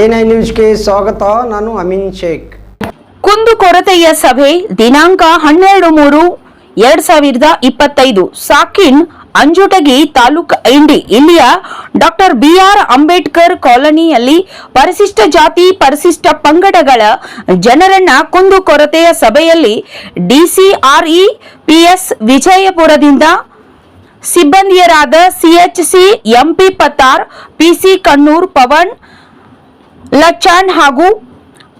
I ನ್ಯೂಸ್ಗೆ ಸ್ವಾಗತ. ನಾನು ಅಮಿನ್ ಶೇಖ್. ಕುಂದುಕೊರತೆಯ ಸಭೆ ದಿನಾಂಕ ಹನ್ನೆರಡು ಮೂರು ಎರಡ್ ಸಾವಿರದ ಇಪ್ಪತ್ತೈದು. ಸಾಕಿನ್ ಅಂಜುಟಗಿ ತಾಲೂಕ್ ಇಂಡಿ ಇಲ್ಲಿಯ ಡಾಕ್ಟರ್ ಬಿಆರ್ ಅಂಬೇಡ್ಕರ್ ಕಾಲೋನಿಯಲ್ಲಿ ಪರಿಶಿಷ್ಟ ಜಾತಿ, ಪರಿಶಿಷ್ಟ ಪಂಗಡಗಳ ಜನರನ್ನ ಕುಂದುಕೊರತೆಯ ಸಭೆಯಲ್ಲಿ ಡಿಸಿಆರ್ಇ, ಪಿಎಸ್ ವಿಜಯಪುರದಿಂದ ಸಿಬ್ಬಂದಿಯರಾದ CHC MP Pattar PC Kannur Pavan Lachchan ಹಾಗೂ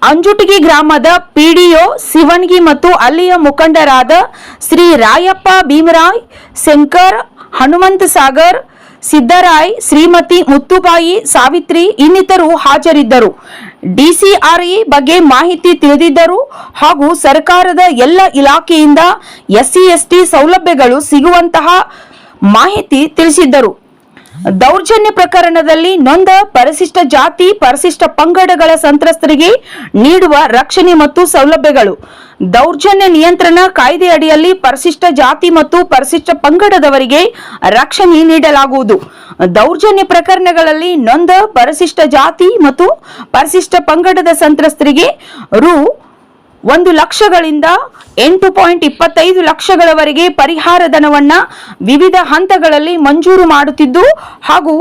ಅಂಜುಟಗಿ ಗ್ರಾಮದ ಪಿಡಿಒ ಶಿವನ್ಗಿ ಮತ್ತು ಅಲ್ಲಿಯ ಮುಖಂಡರಾದ ಶ್ರೀ ರಾಯಪ್ಪ ಭೀಮರಾಯ್, ಶಂಕರ್, ಹನುಮಂತ ಸಾಗರ್, ಸಿದ್ದರಾಯ್, ಶ್ರೀಮತಿ ಮುತ್ತುಬಾಯಿ ಸಾವಿತ್ರಿ ಇನ್ನಿತರು ಹಾಜರಿದ್ದರು. ಡಿಸಿಆರ್ಇ ಬಗ್ಗೆ ಮಾಹಿತಿ ತಿಳಿದಿದ್ದರು ಹಾಗೂ ಸರ್ಕಾರದ ಎಲ್ಲ ಇಲಾಖೆಯಿಂದ ಎಸ್ಸಿ ಎಸ್ಟಿ ಸೌಲಭ್ಯಗಳು ಸಿಗುವಂತಹ ಮಾಹಿತಿ ತಿಳಿಸಿದ್ದರು. ದೌರ್ಜನ್ಯ ಪ್ರಕರಣದಲ್ಲಿ ನೊಂದ ಪರಿಶಿಷ್ಟ ಜಾತಿ, ಪರಿಶಿಷ್ಟ ಪಂಗಡಗಳ ಸಂತ್ರಸ್ತರಿಗೆ ನೀಡುವ ರಕ್ಷಣೆ ಮತ್ತು ಸೌಲಭ್ಯಗಳು. ದೌರ್ಜನ್ಯ ನಿಯಂತ್ರಣ ಕಾಯ್ದೆ ಅಡಿಯಲ್ಲಿ ಪರಿಶಿಷ್ಟ ಜಾತಿ ಮತ್ತು ಪರಿಶಿಷ್ಟ ಪಂಗಡದವರಿಗೆ ರಕ್ಷಣೆ ನೀಡಲಾಗುವುದು. ದೌರ್ಜನ್ಯ ಪ್ರಕರಣಗಳಲ್ಲಿ ನೊಂದ ಪರಿಶಿಷ್ಟ ಜಾತಿ ಮತ್ತು ಪರಿಶಿಷ್ಟ ಪಂಗಡದ ಸಂತ್ರಸ್ತರಿಗೆ ರು ಒಂದು ಲಕ್ಷಗಳಿಂದ ಎಂಟು ಪಾಯಿಂಟ್ ಇಪ್ಪತ್ತೈದು ಲಕ್ಷಗಳವರೆಗೆ ಪರಿಹಾರ ಧನವನ್ನ ವಿವಿಧ ಹಂತಗಳಲ್ಲಿ ಮಂಜೂರು ಮಾಡುತ್ತಿದ್ದು ಹಾಗೂ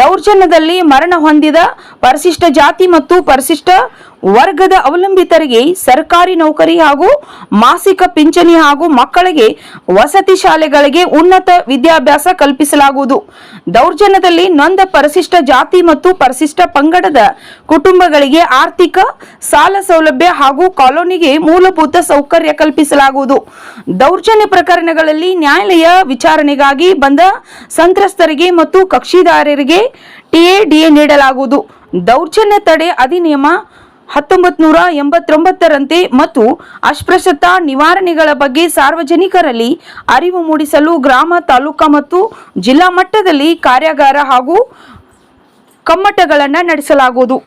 ದೌರ್ಜನ್ಯದಲ್ಲಿ ಮರಣ ಹೊಂದಿದ ಪರಿಶಿಷ್ಟ ಜಾತಿ ಮತ್ತು ಪರಿಶಿಷ್ಟ ವರ್ಗದ ಅವಲಂಬಿತರಿಗೆ ಸರ್ಕಾರಿ ನೌಕರಿ ಹಾಗೂ ಮಾಸಿಕ ಪಿಂಚಣಿ ಹಾಗೂ ಮಕ್ಕಳಿಗೆ ವಸತಿ ಶಾಲೆಗಳಿಗೆ ಉನ್ನತ ವಿದ್ಯಾಭ್ಯಾಸ ಕಲ್ಪಿಸಲಾಗುವುದು. ದೌರ್ಜನ್ಯದಲ್ಲಿ ನೊಂದ ಪರಿಶಿಷ್ಟ ಜಾತಿ ಮತ್ತು ಪರಿಶಿಷ್ಟ ಪಂಗಡದ ಕುಟುಂಬಗಳಿಗೆ ಆರ್ಥಿಕ, ಸಾಲ ಸೌಲಭ್ಯ ಹಾಗೂ ಕಾಲೋನಿಗೆ ಮೂಲಭೂತ ಸೌಕರ್ಯ ಕಲ್ಪಿಸಲಾಗುವುದು. ದೌರ್ಜನ್ಯ ಪ್ರಕರಣಗಳಲ್ಲಿ ನ್ಯಾಯಾಲಯ ವಿಚಾರಣೆಗಾಗಿ ಬಂದ ಸಂತ್ರಸ್ತರಿಗೆ ಮತ್ತು ಕಕ್ಷಿದಾರರಿಗೆ ಟಿಎಡಿಎ ನೀಡಲಾಗುವುದು. ದೌರ್ಜನ್ಯ ತಡೆ ಅಧಿನಿಯಮ ಹತ್ತೊಂಬತ್ ನೂರ ಎಂಬತ್ತೊಂಬತ್ತರಂತೆ ಮತ್ತು ಅಸ್ಪೃಶ್ಯತಾ ನಿವಾರಣೆಗಳ ಬಗ್ಗೆ ಸಾರ್ವಜನಿಕರಲ್ಲಿ ಅರಿವು ಮೂಡಿಸಲು ಗ್ರಾಮ, ತಾಲೂಕಾ ಮತ್ತು ಜಿಲ್ಲಾ ಮಟ್ಟದಲ್ಲಿ ಕಾರ್ಯಾಗಾರ ಹಾಗೂ ಕಮ್ಮಟಗಳನ್ನು ನಡೆಸಲಾಗುವುದು.